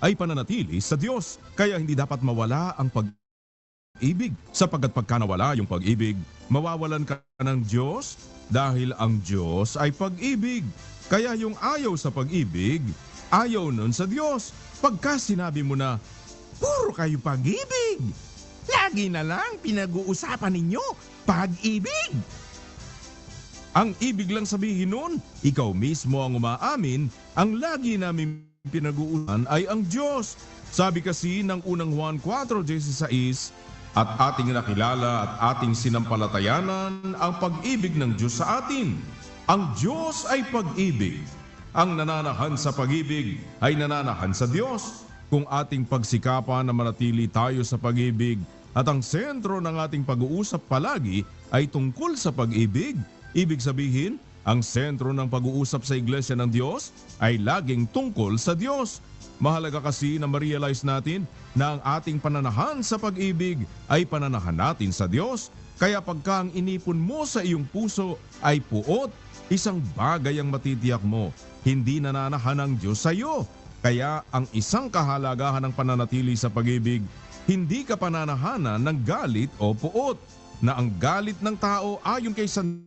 ay pananatili sa Diyos. Kaya hindi dapat mawala ang pag-ibig. Sapagkat pagka nawala yung pag-ibig, mawawalan ka ng Diyos dahil ang Diyos ay pag-ibig. Kaya yung ayaw sa pag-ibig, ayaw nun sa Diyos. Pagka sinabi mo na, Puro kayo pag-ibig. Lagi na lang pinag-uusapan ninyo pag-ibig. Ang ibig lang sabihin nun, ikaw mismo ang umaamin, ang lagi namin pinag-uusan ay ang Diyos. Sabi kasi ng unang Juan 4.16, At ating nakilala at ating sinampalatayanan ang pag-ibig ng Diyos sa atin. Ang Diyos ay pag-ibig. Ang nananahan sa pag-ibig ay nananahan sa Diyos. Kung ating pagsikapan na manatili tayo sa pag-ibig at ang sentro ng ating pag-uusap palagi ay tungkol sa pag-ibig, Ibig sabihin, ang sentro ng pag-uusap sa Iglesia ng Diyos ay laging tungkol sa Diyos. Mahalaga kasi na ma-realize natin na ang ating pananahan sa pag-ibig ay pananahan natin sa Diyos. Kaya pagka ang inipon mo sa iyong puso ay puot, isang bagay ang matitiyak mo, hindi nananahan ang Diyos sa iyo. Kaya ang isang kahalagahan ng pananatili sa pag-ibig, hindi ka pananahanan ng galit o puot, na ang galit ng tao ayon kay San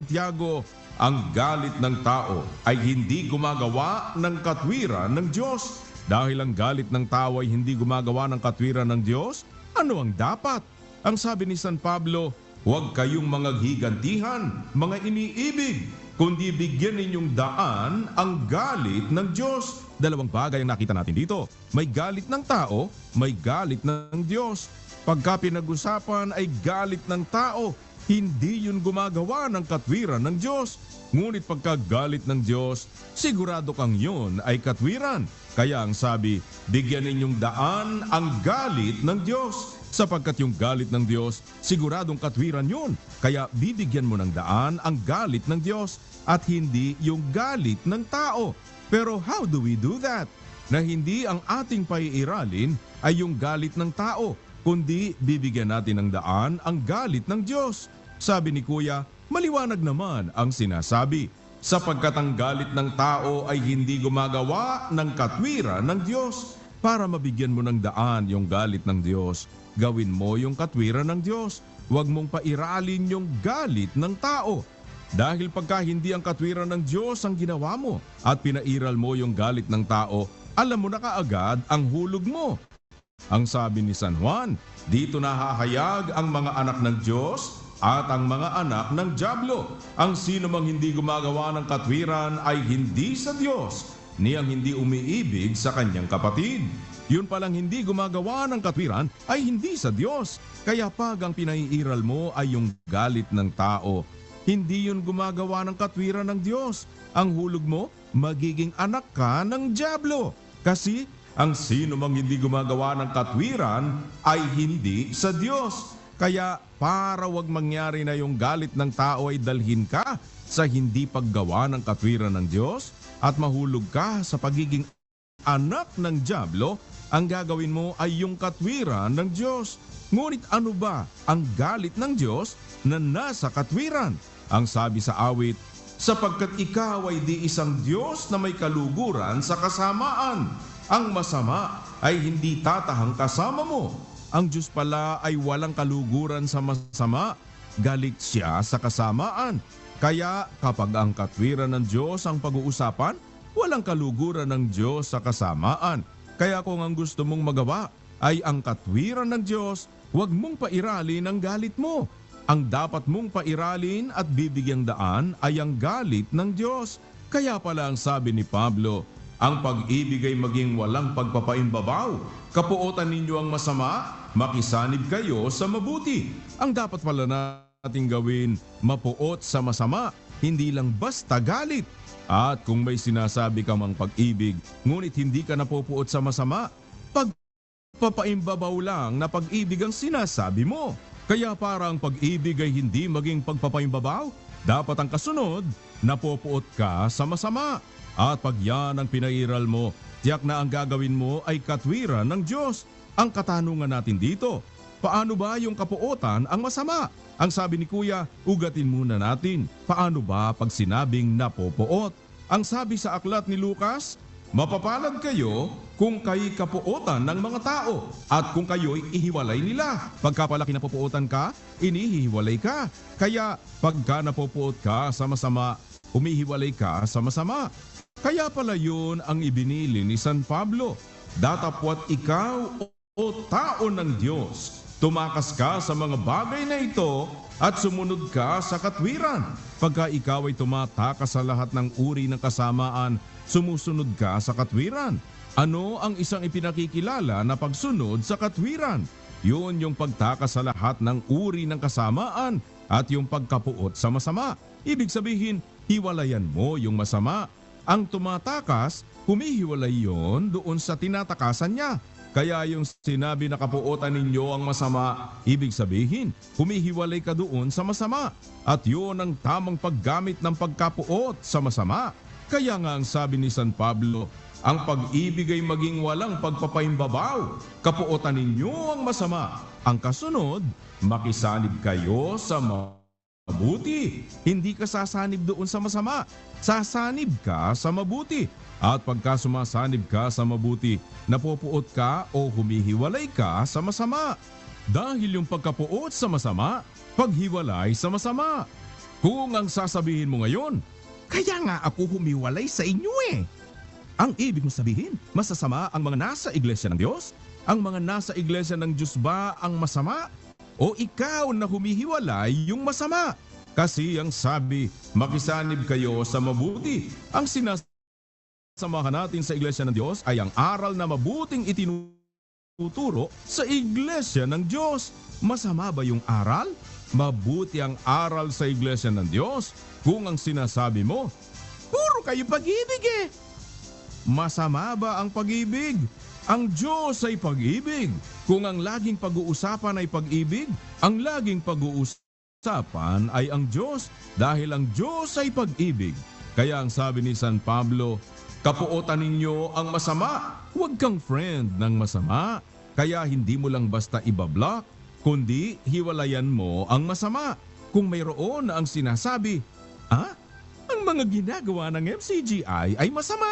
Santiago, ang galit ng tao ay hindi gumagawa ng katwiran ng Diyos. Dahil ang galit ng tao ay hindi gumagawa ng katwiran ng Diyos, ano ang dapat? Ang sabi ni San Pablo, huwag kayong mga higantihan, mga iniibig, kundi bigyan ninyong daan ang galit ng Diyos. Dalawang bagay ang nakita natin dito. May galit ng tao, may galit ng Diyos. Pagka pinag-usapan ay galit ng tao, hindi yun gumagawa ng katwiran ng Diyos. Ngunit pagkagalit ng Diyos, sigurado kang yun ay katwiran. Kaya ang sabi, bigyan ninyong daan ang galit ng Diyos. Sapagkat yung galit ng Diyos, siguradong katwiran yun. Kaya bibigyan mo ng daan ang galit ng Diyos at hindi yung galit ng tao. Pero how do we do that? Na hindi ang ating paiiralin ay yung galit ng tao, kundi bibigyan natin ng daan ang galit ng Diyos. Sabi ni Kuya, maliwanag naman ang sinasabi. Sapagkat ang galit ng tao ay hindi gumagawa ng katwiran ng Diyos. Para mabigyan mo ng daan yung galit ng Diyos, gawin mo yung katwiran ng Diyos. Huwag mong pairalin yung galit ng tao. Dahil pagka hindi ang katwiran ng Diyos ang ginawa mo at pinairal mo yung galit ng tao, alam mo na kaagad ang hulog mo. Ang sabi ni San Juan, dito nahahayag ang mga anak ng Diyos at ang mga anak ng Diablo. Ang sino mang hindi gumagawa ng katwiran ay hindi sa Diyos, ni ang hindi umiibig sa kanyang kapatid. Yun palang hindi gumagawa ng katwiran ay hindi sa Diyos. Kaya pag ang pinaiiral mo ay yung galit ng tao, hindi yun gumagawa ng katwiran ng Diyos. Ang hulog mo, magiging anak ka ng Diablo. Kasi ang sino mang hindi gumagawa ng katwiran ay hindi sa Diyos. Kaya para wag mangyari na yung galit ng tao ay dalhin ka sa hindi paggawa ng katwiran ng Diyos at mahulog ka sa pagiging anak ng Diablo, ang gagawin mo ay yung katwiran ng Diyos. Ngunit ano ba ang galit ng Diyos na nasa katwiran? Ang sabi sa awit, sapagkat ikaw ay di isang Diyos na may kaluguran sa kasamaan. Ang masama ay hindi tatahang kasama mo ang Diyos pala ay walang kaluguran sa masama, galit siya sa kasamaan. Kaya kapag ang katwiran ng Diyos ang pag-uusapan, walang kaluguran ng Diyos sa kasamaan. Kaya kung ang gusto mong magawa ay ang katwiran ng Diyos, huwag mong pairalin ang galit mo. Ang dapat mong pairalin at bibigyang daan ay ang galit ng Diyos. Kaya pala ang sabi ni Pablo, ang pag-ibig ay maging walang pagpapaimbabaw. Kapuotan ninyo ang masama, makisanib kayo sa mabuti. Ang dapat pala nating gawin, mapuot sa masama, hindi lang basta galit. At kung may sinasabi ka mang pag-ibig, ngunit hindi ka napupuot sa masama, pagpapaimbabaw lang na pag-ibig ang sinasabi mo. Kaya para ang pag-ibig ay hindi maging pagpapaimbabaw, dapat ang kasunod, napupuot ka sa masama. At pag yan ang pinairal mo, tiyak na ang gagawin mo ay katwiran ng Diyos. Ang katanungan natin dito, paano ba yung kapuotan ang masama? Ang sabi ni Kuya, ugatin muna natin, paano ba pag sinabing napopoot? Ang sabi sa aklat ni Lucas, Mapapalad kayo kung kayo kapuotan ng mga tao at kung kayo'y ihiwalay nila. Pagka pala kinapupuotan ka, inihiwalay ka. Kaya pagka napupuot ka sa masama, umihiwalay ka sa masama. Kaya pala yun ang ibinili ni San Pablo. Datapwat ikaw o tao ng Diyos. Tumakas ka sa mga bagay na ito at sumunod ka sa katwiran. Pagka ikaw ay tumatakas sa lahat ng uri ng kasamaan, sumusunod ka sa katwiran. Ano ang isang ipinakikilala na pagsunod sa katwiran? Yun yung pagtakas sa lahat ng uri ng kasamaan at yung pagkapuot sa masama. Ibig sabihin, hiwalayan mo yung masama. Ang tumatakas, humihiwalay yon doon sa tinatakasan niya. Kaya yung sinabi na kapuotan ninyo ang masama, ibig sabihin, humihiwalay ka doon sa masama. At yun ang tamang paggamit ng pagkapuot sa masama. Kaya nga ang sabi ni San Pablo, ang pag-ibig ay maging walang pagpapaimbabaw. Kapuotan ninyo ang masama. Ang kasunod, makisanib kayo sa mabuti. Hindi ka sasanib doon sa masama. Sasanib ka sa mabuti. At pagka sumasanib ka sa mabuti, napupuot ka o humihiwalay ka sa masama. Dahil yung pagkapuot sa masama, paghiwalay sa masama. Kung ang sasabihin mo ngayon, Kaya nga ako humiwalay sa inyo eh. ang ibig mo sabihin, masasama ang mga nasa iglesia ng Diyos? Ang mga nasa iglesia ng Diyos ba ang masama? O ikaw na humihiwalay yung masama? Kasi ang sabi, makisanib kayo sa mabuti. Ang sinasamahan natin sa iglesia ng Diyos ay ang aral na mabuting itinuturo sa iglesia ng Diyos. Masama ba yung aral? Mabuti ang aral sa iglesia ng Diyos kung ang sinasabi mo, Puro kayo pag-ibig eh. Masama ba ang pag-ibig? Ang Diyos ay pag-ibig. Kung ang laging pag-uusapan ay pag-ibig, ang laging pag-uusapan ay ang Diyos dahil ang Diyos ay pag-ibig. Kaya ang sabi ni San Pablo, kapuotan ninyo ang masama. Huwag kang friend ng masama. Kaya hindi mo lang basta ibablock, kundi hiwalayan mo ang masama. Kung mayroon ang sinasabi, ah, ang mga ginagawa ng MCGI ay masama.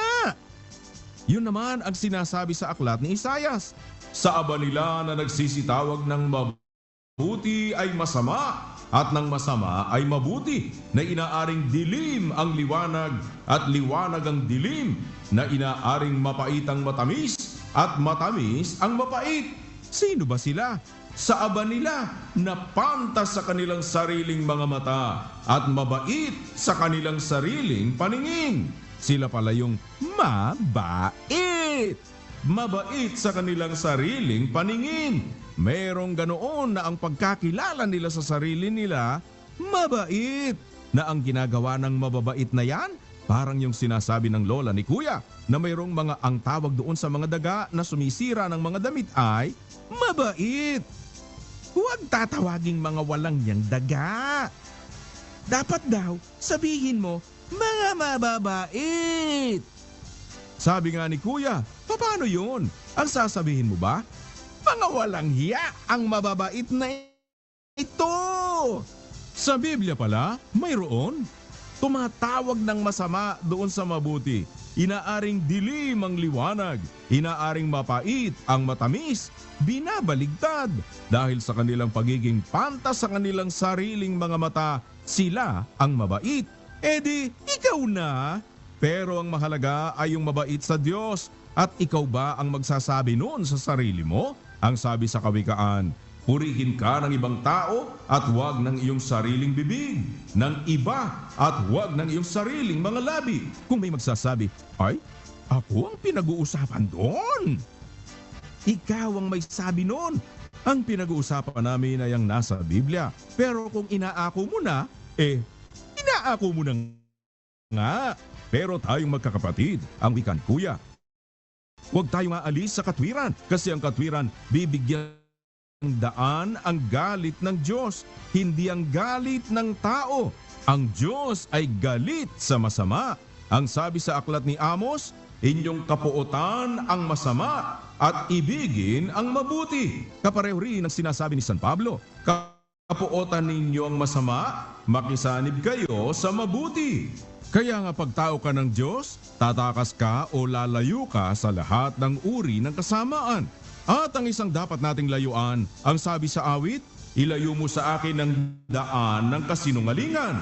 Yun naman ang sinasabi sa aklat ni Isayas. Sa aba nila na nagsisitawag ng mabuti ay masama at ng masama ay mabuti na inaaring dilim ang liwanag at liwanag ang dilim na inaaring mapait ang matamis at matamis ang mapait. Sino ba sila? Sa aba nila na pantas sa kanilang sariling mga mata at mabait sa kanilang sariling paningin. Sila pala yung mabait. Mabait sa kanilang sariling paningin. Merong ganoon na ang pagkakilala nila sa sarili nila, mabait. Na ang ginagawa ng mababait na yan, parang yung sinasabi ng lola ni kuya na mayroong mga ang tawag doon sa mga daga na sumisira ng mga damit ay mabait. Huwag tatawaging mga walang yang daga. Dapat daw, sabihin mo, mga mababait. Sabi nga ni kuya, paano yun? Ang sasabihin mo ba? Mga walang hiya ang mababait na ito. Sa Biblia pala, mayroon. Tumatawag ng masama doon sa mabuti. Inaaring dilim ang liwanag. Inaaring mapait ang matamis. Binabaligtad. Dahil sa kanilang pagiging pantas sa kanilang sariling mga mata, sila ang mabait. E ikaw na. Pero ang mahalaga ay yung mabait sa Diyos. At ikaw ba ang magsasabi noon sa sarili mo? Ang sabi sa kawikaan, Purihin ka ng ibang tao at huwag ng iyong sariling bibig. Ng iba at huwag ng iyong sariling mga labi. Kung may magsasabi, ay, ako ang pinag-uusapan doon. Ikaw ang may sabi noon. Ang pinag-uusapan namin ay ang nasa Biblia. Pero kung inaako mo na, eh, inaako mo na nga. Pero tayong magkakapatid, ang wikan kuya. Huwag tayong aalis sa katwiran kasi ang katwiran bibigyan ng daan ang galit ng Diyos, hindi ang galit ng tao. Ang Diyos ay galit sa masama. Ang sabi sa aklat ni Amos, inyong kapuotan ang masama at ibigin ang mabuti. Kapareho rin ang sinasabi ni San Pablo, kapuotan ninyo ang masama, makisanib kayo sa mabuti. Kaya nga pagtao ka ng Diyos, tatakas ka o lalayo ka sa lahat ng uri ng kasamaan. At ang isang dapat nating layuan, ang sabi sa awit, ilayo mo sa akin ang daan ng kasinungalingan.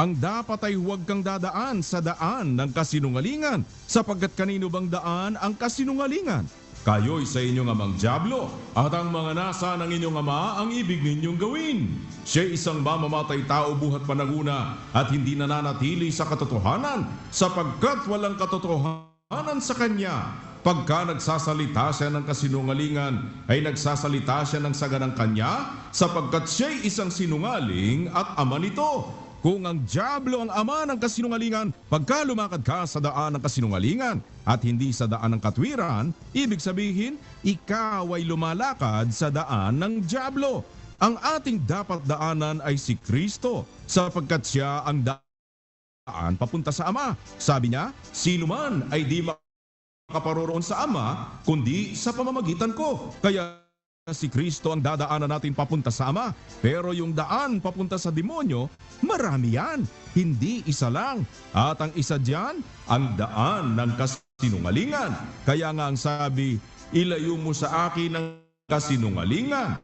Ang dapat ay huwag kang dadaan sa daan ng kasinungalingan, sapagkat kanino bang daan ang kasinungalingan? Kayo'y sa inyong amang Diablo, at ang mga nasa ng inyong ama ang ibig ninyong gawin. Siya isang mamamatay tao buhat panaguna at hindi nananatili sa katotohanan, sapagkat walang katotohanan sa kanya. Pagka nagsasalita siya ng kasinungalingan, ay nagsasalita siya ng saga ng kanya, sapagkat siya'y isang sinungaling at ama nito. Kung ang Diablo ang ama ng kasinungalingan, pagka lumakad ka sa daan ng kasinungalingan at hindi sa daan ng katwiran, ibig sabihin, ikaw ay lumalakad sa daan ng Diablo. Ang ating dapat daanan ay si Kristo, sapagkat siya ang daan papunta sa Ama. Sabi niya, sino man ay di makaparoroon sa Ama, kundi sa pamamagitan ko. Kaya si Kristo ang dadaanan natin papunta sa Ama. Pero yung daan papunta sa demonyo, marami yan. Hindi isa lang. At ang isa diyan, ang daan ng kasinungalingan. Kaya nga ang sabi, ilayo mo sa akin ang kasinungalingan.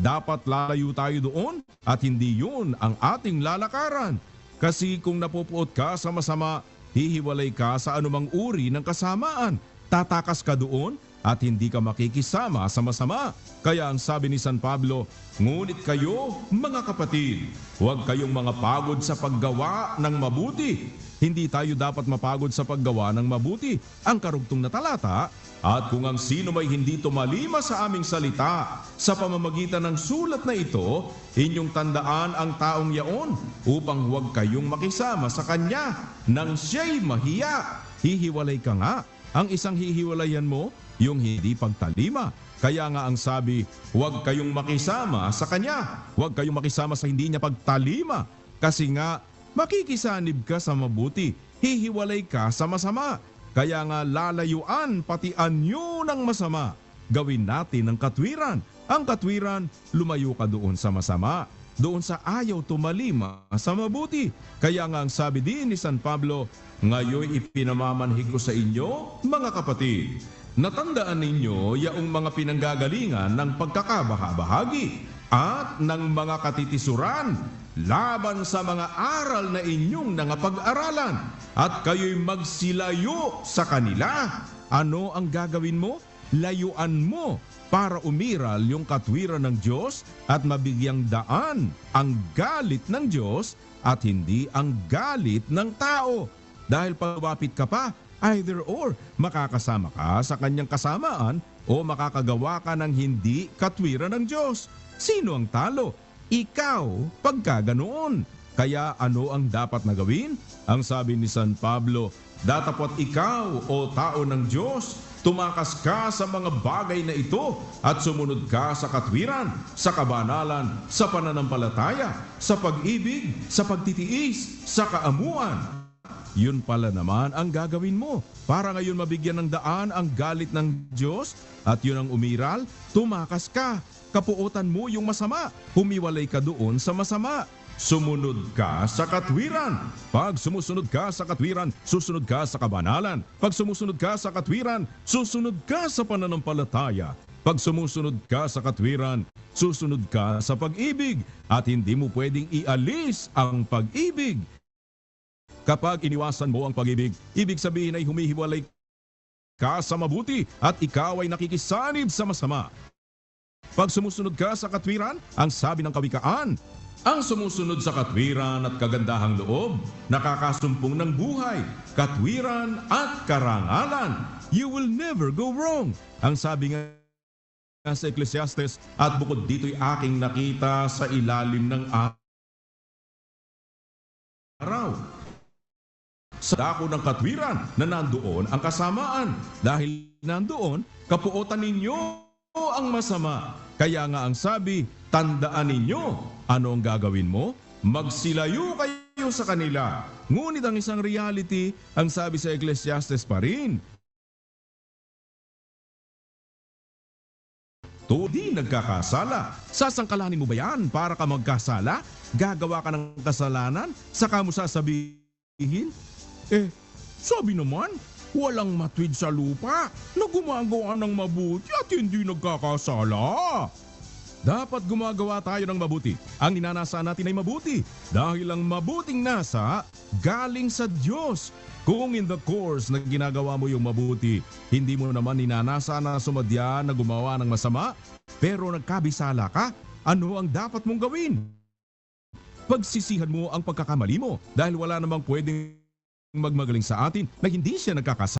Dapat lalayo tayo doon at hindi yun ang ating lalakaran. Kasi kung napupuot ka sa masama, hihiwalay ka sa anumang uri ng kasamaan. Tatakas ka doon at hindi ka makikisama sa masama. Kaya ang sabi ni San Pablo, Ngunit kayo, mga kapatid, huwag kayong mga pagod sa paggawa ng mabuti. Hindi tayo dapat mapagod sa paggawa ng mabuti. Ang karugtong na talata, at kung ang sino may hindi tumalima sa aming salita sa pamamagitan ng sulat na ito, inyong tandaan ang taong yaon upang huwag kayong makisama sa kanya nang siya'y mahiya. Hihiwalay ka nga. Ang isang hihiwalayan mo, yung hindi pagtalima. Kaya nga ang sabi, huwag kayong makisama sa kanya. Huwag kayong makisama sa hindi niya pagtalima. Kasi nga, makikisanib ka sa mabuti. Hihiwalay ka sa masama. Kaya nga lalayuan pati anyo ng masama. Gawin natin ang katwiran. Ang katwiran, lumayo ka doon sa masama. Doon sa ayaw tumalima sa mabuti. Kaya nga ang sabi din ni San Pablo, Ngayon ipinamamanhig ko sa inyo, mga kapatid. Natandaan ninyo yaong mga pinanggagalingan ng pagkakabahabahagi at ng mga katitisuran laban sa mga aral na inyong nangapag-aralan at kayo'y magsilayo sa kanila. Ano ang gagawin mo? Layuan mo para umiral yung katwiran ng Diyos at mabigyang daan ang galit ng Diyos at hindi ang galit ng tao. Dahil pagwapit ka pa, either or, makakasama ka sa kanyang kasamaan o makakagawa ka ng hindi katwiran ng Diyos. Sino ang talo? Ikaw, pagka ganoon. Kaya ano ang dapat na gawin? Ang sabi ni San Pablo, Datapot ikaw, o tao ng Diyos, tumakas ka sa mga bagay na ito at sumunod ka sa katwiran, sa kabanalan, sa pananampalataya, sa pag-ibig, sa pagtitiis, sa kaamuan. Yun pala naman ang gagawin mo. Para ngayon mabigyan ng daan ang galit ng Diyos at yun ang umiral, tumakas ka. Kapuotan mo yung masama. Humiwalay ka doon sa masama. Sumunod ka sa katwiran. Pag sumusunod ka sa katwiran, susunod ka sa kabanalan. Pag sumusunod ka sa katwiran, susunod ka sa pananampalataya. Pag sumusunod ka sa katwiran, susunod ka sa pag-ibig. At hindi mo pwedeng ialis ang pag-ibig. Kapag iniwasan mo ang pag-ibig, ibig sabihin ay humihiwalay ka sa mabuti at ikaw ay nakikisanib sa masama. Pag sumusunod ka sa katwiran, ang sabi ng kawikaan, ang sumusunod sa katwiran at kagandahang loob, nakakasumpong ng buhay, katwiran at karangalan. You will never go wrong. Ang sabi nga sa Ecclesiastes, at bukod dito'y aking nakita sa ilalim ng araw. Sa dako ng katwiran na nandoon ang kasamaan. Dahil nandoon, kapuotan ninyo ang masama. Kaya nga ang sabi, tandaan ninyo, ano ang gagawin mo? Magsilayo kayo sa kanila. Ngunit ang isang reality, ang sabi sa Ecclesiastes pa rin, to di nagkakasala. Sasangkalanin mo ba yan para ka magkasala? Gagawa ka ng kasalanan? Saka mo sasabihin? Eh, sabi naman, walang matwid sa lupa na gumagawa ng mabuti at hindi nagkakasala. Dapat gumagawa tayo ng mabuti. Ang ninanasa natin ay mabuti dahil ang mabuting nasa galing sa Diyos. Kung in the course na ginagawa mo yung mabuti, hindi mo naman ninanasa na sumadya na gumawa ng masama, pero nagkabisala ka, ano ang dapat mong gawin? Pagsisihan mo ang pagkakamali mo dahil wala namang pwedeng magmagaling sa atin na hindi siya nagkakasala.